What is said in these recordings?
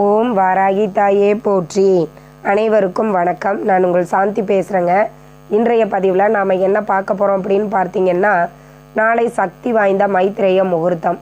ஓம் வாராகி தாயே போற்றி. அனைவருக்கும் வணக்கம். நான் உங்கள் சாந்தி பேசுகிறேங்க இன்றைய பதிவில் நாம் என்ன பார்க்க போகிறோம் அப்படின்னு பார்த்தீங்கன்னா நாளை சக்தி வாய்ந்த மைத்ரேய முகூர்த்தம்.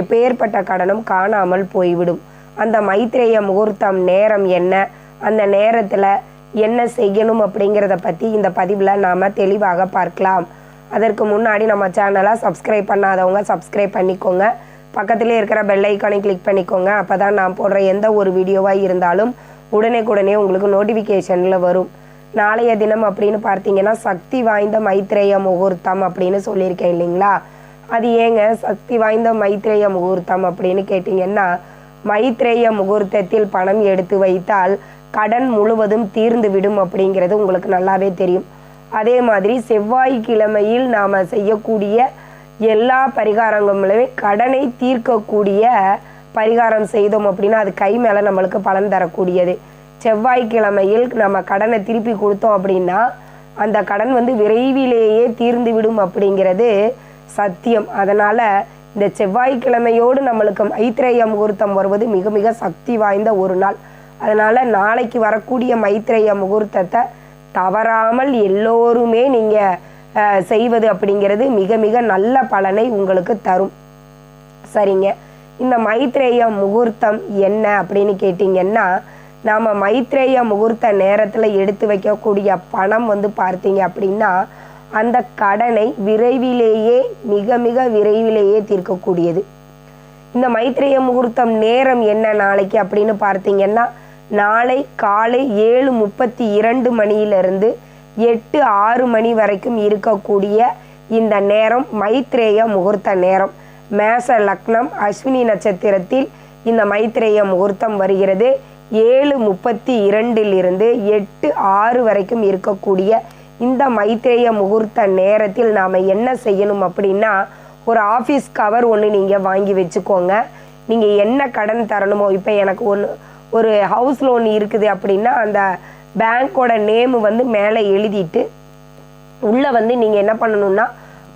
எப்பேற்பட்ட கடனும் காணாமல் போய்விடும். அந்த மைத்ரேய முகூர்த்தம் நேரம் என்ன? அந்த நேரத்தில் என்ன செய்யணும் அப்படிங்கிறத பற்றி இந்த பதிவில் நாம் தெளிவாக பார்க்கலாம். அதற்கு முன்னாடி நம்ம சேனலை சப்ஸ்கிரைப் பண்ணாதவங்க சப்ஸ்கிரைப் பண்ணிக்கோங்க. பக்கத்திலே இருக்கிற பெல் ஐக்கானை கிளிக் பண்ணிக்கோங்க. அப்போ தான் நான் போடுற எந்த ஒரு வீடியோவாக இருந்தாலும் உடனே உங்களுக்கு நோட்டிஃபிகேஷனில் வரும். நாளைய தினம் அப்படின்னு பார்த்தீங்கன்னா சக்தி வாய்ந்த மைத்ரேய முகூர்த்தம் அப்படின்னு சொல்லியிருக்கேன் இல்லைங்களா? அது ஏங்க சக்தி வாய்ந்த மைத்ரேய முகூர்த்தம் அப்படின்னு கேட்டிங்கன்னா மைத்ரேய முகூர்த்தத்தில் பணம் எடுத்து வைத்தால் கடன் முழுவதும் தீர்ந்து விடும் அப்படிங்கிறது உங்களுக்கு நல்லாவே தெரியும். அதே மாதிரி செவ்வாய்க்கிழமையில் நாம் செய்யக்கூடிய எல்லா பரிகாரங்களுமே கடனை தீர்க்கக்கூடிய பரிகாரம் செய்தோம் அப்படின்னா அது கை மேலே நம்மளுக்கு பலன் தரக்கூடியது. செவ்வாய்க்கிழமையில் நம்ம கடனை திருப்பி கொடுத்தோம் அப்படின்னா அந்த கடன் வந்து விரைவிலேயே தீர்ந்து விடும் அப்படிங்கிறது சத்தியம். அதனால் இந்த செவ்வாய்க்கிழமையோடு நம்மளுக்கு மைத்ரேய முகூர்த்தம் வருவது மிக மிக சக்தி வாய்ந்த ஒரு நாள். அதனால் நாளைக்கு வரக்கூடிய மைத்ரேய முகூர்த்தத்தை தவறாமல் எல்லோருமே நீங்கள் செய்வது அப்படிங்கிறது மிக மிக நல்ல பலனை உங்களுக்கு தரும். சரிங்க. இந்த மைத்ரேய முகூர்த்தம் என்ன அப்படின்னு கேட்டிங்கன்னா நாம் மைத்ரேய முகூர்த்த நேரத்தில் எடுத்து வைக்கக்கூடிய பணம் வந்து பார்த்தீங்க அப்படின்னா அந்த கடனை விரைவிலேயே மிக மிக விரைவிலேயே தீர்க்கக்கூடியது. இந்த மைத்ரேய முகூர்த்தம் நேரம் என்ன நாளைக்கு அப்படின்னு பார்த்தீங்கன்னா நாளை காலை ஏழு முப்பத்தி இரண்டு மணியிலிருந்து எட்டு ஆறு மணி வரைக்கும் இருக்கக்கூடிய இந்த நேரம் மைத்ரேய முகூர்த்த நேரம். மேச லக்னம் அஸ்வினி நட்சத்திரத்தில் இந்த மைத்ரேய முகூர்த்தம் வருகிறது. ஏழு முப்பத்தி இரண்டிலிருந்து எட்டு ஆறு வரைக்கும் இருக்கக்கூடிய இந்த மைத்ரேய முகூர்த்த நேரத்தில் நாம் என்ன செய்யணும் அப்படின்னா ஒரு ஆஃபீஸ் கவர் ஒன்று நீங்கள் வாங்கி வச்சுக்கோங்க. நீங்கள் என்ன கடன் தரணுமோ இப்போ எனக்கு ஒன்று ஒரு ஹவுஸ் லோன் இருக்குது அப்படின்னா அந்த பேங்க்கோட நேமு வந்து மேலே எழுதிட்டு உள்ளே வந்து நீங்கள் என்ன பண்ணணும்னா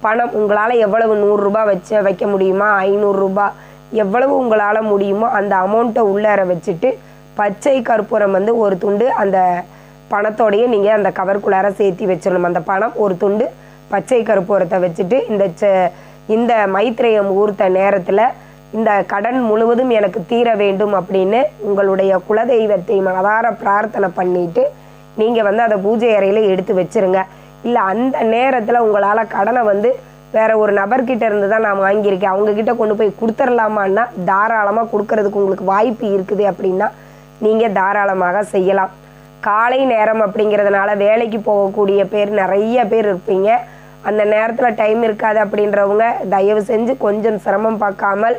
பணம் உங்களால் எவ்வளவு நூறுரூபா வச்சு வைக்க முடியுமா? ஐநூறுரூபா எவ்வளவு உங்களால் முடியுமோ அந்த அமௌண்ட்டை உள்ளார வச்சுட்டு பச்சை கற்பூரம் வந்து ஒரு துண்டு அந்த பணத்தோடையே நீங்கள் அந்த கவருக்குள்ளார சேர்த்தி வச்சிடணும். அந்த பணம் ஒரு துண்டு பச்சை கற்பூரத்தை வச்சுட்டு இந்த ச- இந்த மைத்ரேய ஊர்த்த நேரத்தில் இந்த கடன் முழுவதும் எனக்கு தீர வேண்டும் அப்படின்னு உங்களுடைய குலதெய்வத்தை மனதார பிரார்த்தனை பண்ணிட்டு நீங்கள் வந்து அதை பூஜை அறையில் எடுத்து வச்சிருங்க. இல்லை அந்த நேரத்தில் உங்களால் கடனை வந்து வேற ஒரு நபர்கிட்ட இருந்து தான் நான் வாங்கியிருக்கேன். அவங்க கிட்ட கொண்டு போய் கொடுத்துடலாமான்னா தாராளமாக கொடுக்கறதுக்கு உங்களுக்கு வாய்ப்பு இருக்குது அப்படின்னா நீங்கள் தாராளமாக செய்யலாம். காலை நேரம் அப்படிங்கிறதுனால வேலைக்கு போகக்கூடிய பேர் நிறைய பேர் இருப்பீங்க. அந்த நேரத்தில் டைம் இருக்காது அப்படின்றவங்க தயவு செஞ்சு கொஞ்சம் சிரமம் பார்க்காமல்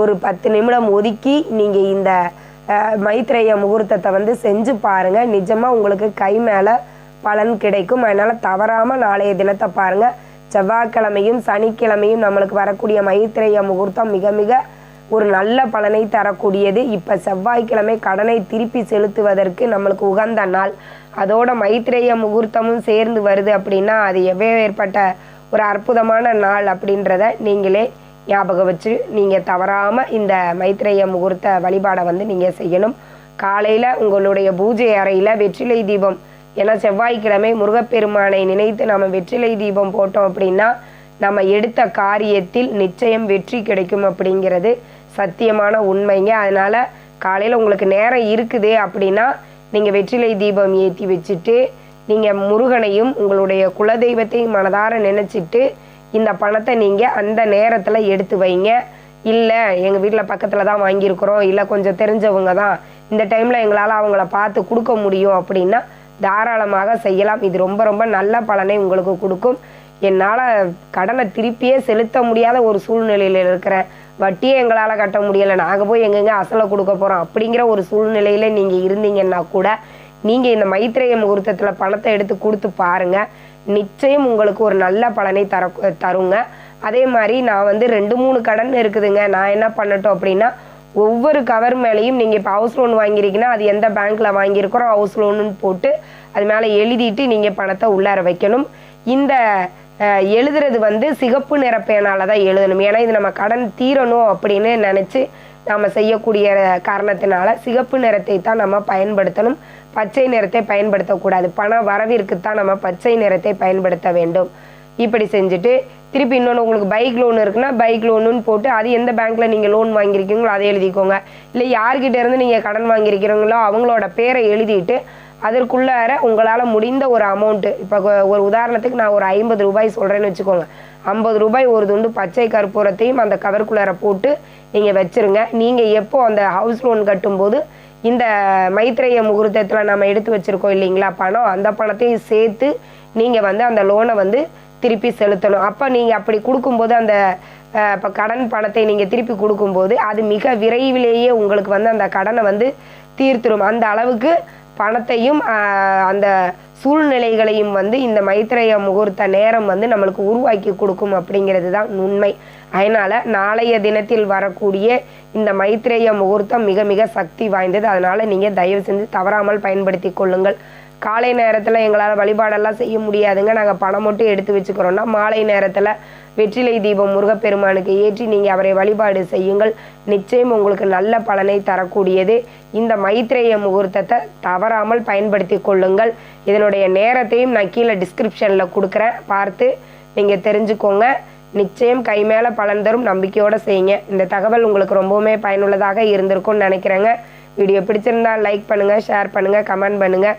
ஒரு பத்து நிமிடம் ஒதுக்கி நீங்கள் இந்த மைத்ரேய முகூர்த்தத்தை வந்து செஞ்சு பாருங்கள் நிஜமாக உங்களுக்கு கை மேலே பலன் கிடைக்கும். அதனால் தவறாமல் நாளைய தினத்தை பாருங்கள் செவ்வாய்க்கிழமையும் சனிக்கிழமையும் நம்மளுக்கு வரக்கூடிய மைத்ரேய முகூர்த்தம் மிக மிக ஒரு நல்ல பலனை தரக்கூடியது. இப்போ செவ்வாய்க்கிழமை கடனை திருப்பி செலுத்துவதற்கு நம்மளுக்கு உகந்த நாள். அதோட மைத்ரேய முகூர்த்தமும் சேர்ந்து வருது அப்படின்னா அது எவ்வேற்பட்ட ஒரு அற்புதமான நாள் அப்படின்றத நீங்களே ஞாபகம் வச்சு நீங்கள் தவறாமல் இந்த மைத்ரேய முகூர்த்த வழிபாடை வந்து நீங்கள் செய்யணும். காலையில் உங்களுடைய பூஜை அறையில் வெற்றிலை தீபம். ஏன்னா செவ்வாய்க்கிழமை முருகப்பெருமானை நினைத்து நம்ம வெற்றிலை தீபம் போட்டோம் அப்படின்னா நம்ம எடுத்த காரியத்தில் நிச்சயம் வெற்றி கிடைக்கும் அப்படிங்கிறது சத்தியமான உண்மைங்க. அதனால் காலையில் உங்களுக்கு நேரம் இருக்குது அப்படின்னா நீங்கள் வெற்றிலை தீபம் ஏற்றி வச்சுட்டு நீங்கள் முருகனையும் உங்களுடைய குலதெய்வத்தையும் மனதார நினச்சிட்டு இந்த பணத்தை நீங்கள் அந்த நேரத்தில் எடுத்து வைங்க. இல்லை எங்கள் வீட்டில் பக்கத்தில் தான் வாங்கியிருக்கிறோம். இல்லை கொஞ்சம் தெரிஞ்சவங்க தான். இந்த டைமில் எங்களால் அவங்கள பார்த்து கொடுக்க முடியும் அப்படின்னா தாராளமாக செய்யலாம். இது ரொம்ப ரொம்ப நல்ல பலனை உங்களுக்கு கொடுக்கும். என்னால் கடனை திருப்பியே செலுத்த முடியாத ஒரு சூழ்நிலையில் இருக்கிறேன் வட்டியே எங்களால் கட்ட முடியலை. நாங்கள் போய் எங்கெங்க அசலை கொடுக்க போகிறோம் அப்படிங்கிற ஒரு சூழ்நிலையில் நீங்கள் இருந்தீங்கன்னா கூட நீங்கள் இந்த மைத்ரேய முகூர்த்தத்தில் பணத்தை எடுத்து கொடுத்து பாருங்கள் நிச்சயம் உங்களுக்கு ஒரு நல்ல பலனை தர தருங்க. அதே மாதிரி நான் வந்து ரெண்டு மூணு கடன் இருக்குதுங்க. நான் என்ன பண்ணட்டும் அப்படின்னா ஒவ்வொரு கவர் மேலேயும் நீங்கள் இப்போ ஹவுஸ் லோன் வாங்கியிருக்கீங்கன்னா அது எந்த பேங்க்கில் வாங்கியிருக்கிறோம் ஹவுஸ் லோனுன்னு போட்டு அது மேலே எழுதிட்டு நீங்கள் பணத்தை உள்ளார வைக்கணும். இந்த எழுதுறது வந்து சிகப்பு நிற பேனால தான் எழுதணும். ஏன்னா இது நம்ம கடன் தீரணும் அப்படின்னு நினச்சி நாம் செய்யக்கூடிய காரணத்தினால சிகப்பு நிறத்தை தான் நம்ம பயன்படுத்தணும். பச்சை நிறத்தை பயன்படுத்தக்கூடாது. பண வரவிற்கு தான் நம்ம பச்சை நிறத்தை பயன்படுத்த வேண்டும். இப்படி செஞ்சுட்டு திருப்பி இன்னொன்று உங்களுக்கு பைக் லோன் இருக்குன்னா பைக் லோனுன்னு போட்டு அது எந்த பேங்க்கில் நீங்கள் லோன் வாங்கியிருக்கீங்களோ அதை எழுதிக்கோங்க. இல்லை யார்கிட்ட இருந்து நீங்கள் கடன் வாங்கியிருக்கிறீங்களோ அவங்களோட பேரை எழுதிட்டு அதற்குள்ளார உங்களால் முடிந்த ஒரு அமௌண்ட்டு இப்போ ஒரு உதாரணத்துக்கு நான் ஒரு ஐம்பது ரூபாய் சொல்கிறேன்னு வச்சுக்கோங்க. ஐம்பது ரூபாய் ஒரு துண்டு பச்சை கற்பூரத்தையும் அந்த கவருக்குள்ளார போட்டு நீங்கள் வச்சுருங்க. நீங்கள் எப்போ அந்த ஹவுஸ் லோன் கட்டும்போது இந்த மைத்ரேய முகூர்த்தத்தில் நம்ம எடுத்து வச்சுருக்கோம் இல்லைங்களா பணம் அந்த பணத்தையும் சேர்த்து நீங்கள் வந்து அந்த லோனை வந்து திருப்பி செலுத்தணும். அப்போ நீங்கள் அப்படி கொடுக்கும்போது அந்த இப்போ கடன் பணத்தை நீங்கள் திருப்பி கொடுக்கும்போது அது மிக விரைவிலேயே உங்களுக்கு வந்து அந்த கடனை வந்து தீர்த்துரும். அந்த அளவுக்கு பணத்தையும் அந்த சூழ்நிலைகளையும் வந்து இந்த மைத்ரேய முகூர்த்த நேரம் வந்து நம்மளுக்கு உருவாக்கி கொடுக்கும் அப்படிங்கிறது தான் உண்மை அதனால நாளைய தினத்தில் வரக்கூடிய இந்த மைத்ரேய முகூர்த்தம் மிக மிக சக்தி வாய்ந்தது. அதனால நீங்கள் தயவு செஞ்சு தவறாமல் பயன்படுத்தி கொள்ளுங்கள். காலை நேரத்தில் எங்களால் வழிபாடெல்லாம் செய்ய முடியாதுங்க. நாங்கள் பணம் மட்டும் எடுத்து வச்சுக்கிறோம்னா மாலை நேரத்தில் வெற்றிலை தீபம் முருகப்பெருமானுக்கு ஏற்றி நீங்கள் அவரை வழிபாடு செய்யுங்கள். நிச்சயம் உங்களுக்கு நல்ல பலனை தரக்கூடியது. இந்த மைத்ரேய முகூர்த்தத்தை தவறாமல் பயன்படுத்தி கொள்ளுங்கள். இதனுடைய நேரத்தையும் நான் கீழே டிஸ்கிரிப்ஷனில் கொடுக்குறேன். பார்த்து நீங்கள் தெரிஞ்சுக்கோங்க. நிச்சயம் கை மேலே பலன் தரும். நம்பிக்கையோடு செய்யுங்க. இந்த தகவல் உங்களுக்கு ரொம்பவுமே பயனுள்ளதாக இருந்திருக்கும்னு நினைக்கிறேங்க. வீடியோ பிடிச்சிருந்தா லைக் பண்ணுங்கள் ஷேர் பண்ணுங்கள் கமெண்ட் பண்ணுங்கள்